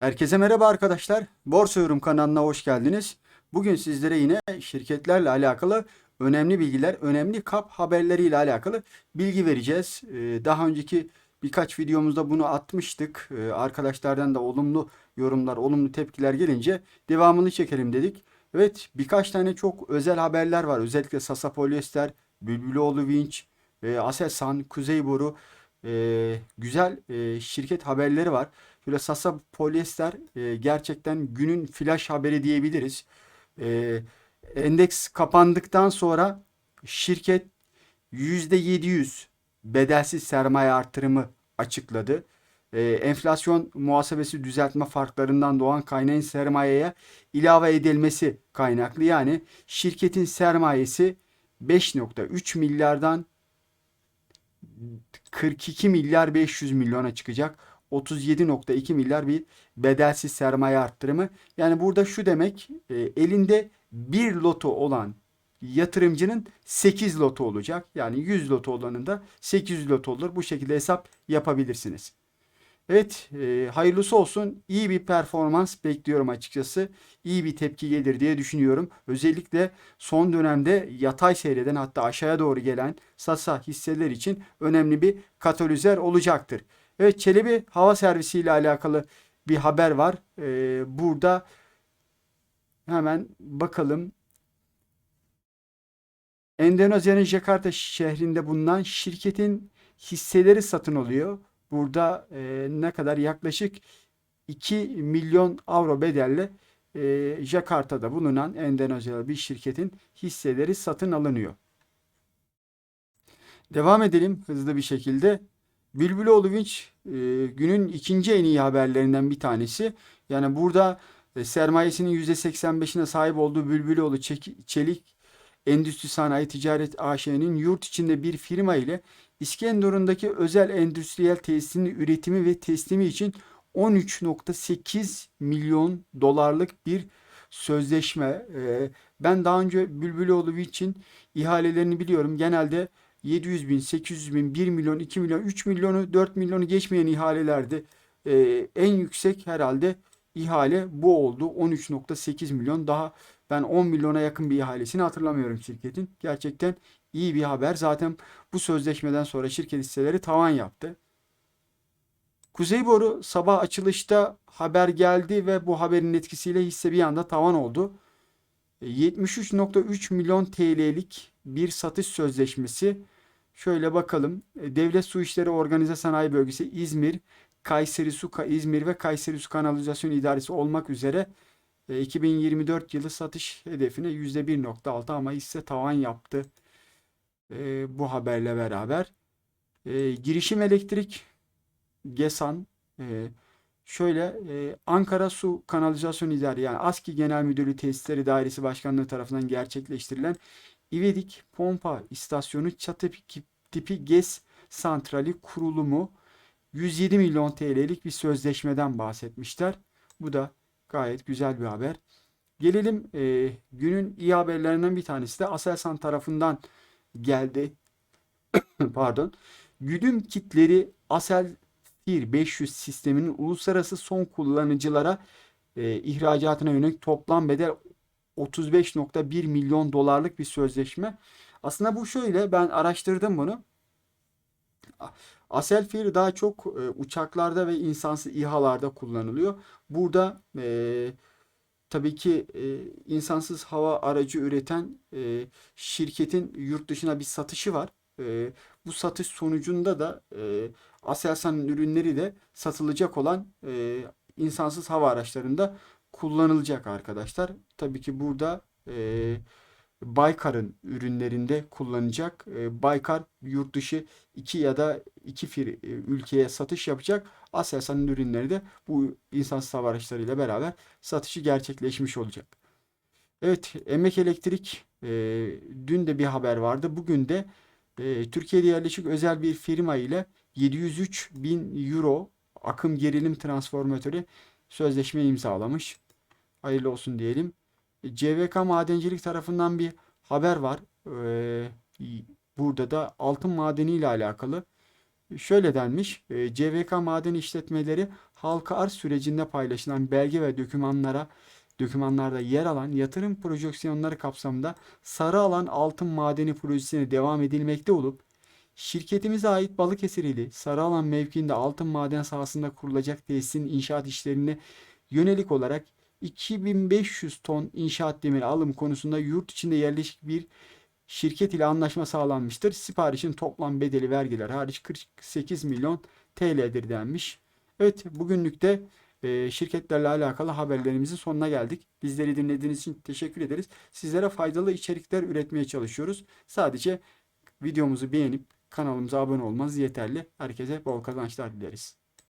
Herkese merhaba arkadaşlar. Borsa Yorum kanalına hoş geldiniz. Bugün sizlere yine şirketlerle alakalı önemli bilgiler, önemli kap haberleriyle alakalı bilgi vereceğiz. Ee, Daha önceki birkaç videomuzda bunu atmıştık. Ee, Arkadaşlardan da olumlu yorumlar, olumlu tepkiler gelince devamını çekelim dedik. Evet, birkaç tane çok özel haberler var. Özellikle Sasa Polyester, Bülbüloğlu Vinç, e, Aselsan, Kuzeyboru e, güzel e, şirket haberleri var. Şöyle Sasa Polyester e, gerçekten günün flash haberi diyebiliriz. E, endeks kapandıktan sonra şirket %700 bedelsiz sermaye artırımı açıkladı. E, enflasyon muhasebesi düzeltme farklarından doğan kaynağın sermayeye ilave edilmesi kaynaklı. Yani şirketin sermayesi 5.3 milyardan 42 milyar 500 milyona çıkacak. 37.2 milyar bir bedelsiz sermaye arttırımı. Yani burada şu demek e, elinde bir loto olan yatırımcının 8 loto olacak. Yani 100 loto olanın da 800 loto olur. Bu şekilde hesap yapabilirsiniz. Evet, e, hayırlısı olsun. İyi bir performans bekliyorum açıkçası. İyi bir tepki gelir diye düşünüyorum. Özellikle son dönemde yatay seyreden hatta aşağıya doğru gelen Sasa hisseler için önemli bir katalizör olacaktır. Evet, Çelebi Hava Servisi ile alakalı bir haber var. E, burada hemen bakalım. Endonezya'nın Jakarta şehrinde bulunan şirketin hisseleri satın alıyor. Burada e, ne kadar yaklaşık 2 milyon avro bedelle e, Jakarta'da bulunan Endonezyalı bir şirketin hisseleri satın alınıyor. Devam edelim hızlı bir şekilde. Bülbüloğlu Vinç e, günün ikinci en iyi haberlerinden bir tanesi. Yani burada e, sermayesinin %85'ine sahip olduğu Bülbüloğlu Çelik Endüstri Sanayi Ticaret AŞ'nin yurt içinde bir firma ile İskenderun'daki özel endüstriyel tesisinin üretimi ve teslimi için 13.8 milyon dolarlık bir sözleşme. Ee, Ben daha önce Bülbüloğlu için ihalelerini biliyorum. Genelde 700 bin, 800 bin, 1 milyon, 2 milyon, 3 milyonu, 4 milyonu geçmeyen ihalelerdi. Ee, en yüksek herhalde ihale bu oldu. 13.8 milyon. Daha ben 10 milyona yakın bir ihalesini hatırlamıyorum şirketin. Gerçekten iyi bir haber. Zaten bu sözleşmeden sonra şirket hisseleri tavan yaptı. Kuzeyboru sabah açılışta haber geldi ve bu haberin etkisiyle hisse bir anda tavan oldu. 73.3 milyon TL'lik bir satış sözleşmesi. Şöyle bakalım. E, Devlet Su İşleri Organize Sanayi Bölgesi İzmir, Kayseri Su İzmir ve Kayseri Su Kanalizasyon İdaresi olmak üzere e, 2024 yılı satış hedefine %1.6 ama hisse tavan yaptı. E, bu haberle beraber. E, girişim Elektrik GESAN e, şöyle e, Ankara Su Kanalizasyon İdaresi yani ASKİ Genel Müdürlüğü Tesisleri Dairesi Başkanlığı tarafından gerçekleştirilen İvedik Pompa İstasyonu çatı tipi GES santrali kurulumu 107 milyon TL'lik bir sözleşmeden bahsetmişler. Bu da gayet güzel bir haber. Gelelim e, günün iyi haberlerinden bir tanesi de Aselsan tarafından geldi. Pardon. Güdüm kitleri Asel 500 sisteminin uluslararası son kullanıcılara e, ihracatına yönelik toplam bedel 35.1 milyon dolarlık bir sözleşme. Aslında bu şöyle ben araştırdım bunu. Aselfir daha çok e, uçaklarda ve insansız İHA'larda kullanılıyor. Burada e, tabii ki e, insansız hava aracı üreten e, şirketin yurt dışına bir satışı var. E, bu satış sonucunda da e, Aselsan'ın ürünleri de satılacak olan e, insansız hava araçlarında kullanılacak arkadaşlar. Tabii ki burada e, Baykar'ın ürünlerinde kullanacak. E, Baykar yurt dışı iki ya da iki fir, e, ülkeye satış yapacak. Aselsan'ın ürünleri de bu insansız hava araçlarıyla beraber satışı gerçekleşmiş olacak. Evet, Emek Elektrik e, dün de bir haber vardı. Bugün de e, Türkiye'de yerleşik özel bir firma ile 703 bin euro akım gerilim transformatörü sözleşme imzalamış. Hayırlı olsun diyelim. CVK Madencilik tarafından bir haber var. Ee, burada da altın madeni ile alakalı. Şöyle denmiş, e, CVK maden işletmeleri halka arz sürecinde paylaşılan belge ve dokümanlara dokümanlarda yer alan yatırım projeksiyonları kapsamında sarı alan altın madeni projesine devam edilmekte olup şirketimize ait Balıkesir ili sarı alan mevkiinde altın maden sahasında kurulacak tesisin inşaat işlerine yönelik olarak 2500 ton inşaat demiri alım konusunda yurt içinde yerleşik bir şirket ile anlaşma sağlanmıştır. Siparişin toplam bedeli vergiler hariç 48 milyon TL'dir denmiş. Evet bugünlük de e, şirketlerle alakalı haberlerimizin sonuna geldik. Bizleri dinlediğiniz için teşekkür ederiz. Sizlere faydalı içerikler üretmeye çalışıyoruz. Sadece videomuzu beğenip kanalımıza abone olmanız yeterli. Herkese bol kazançlar dileriz.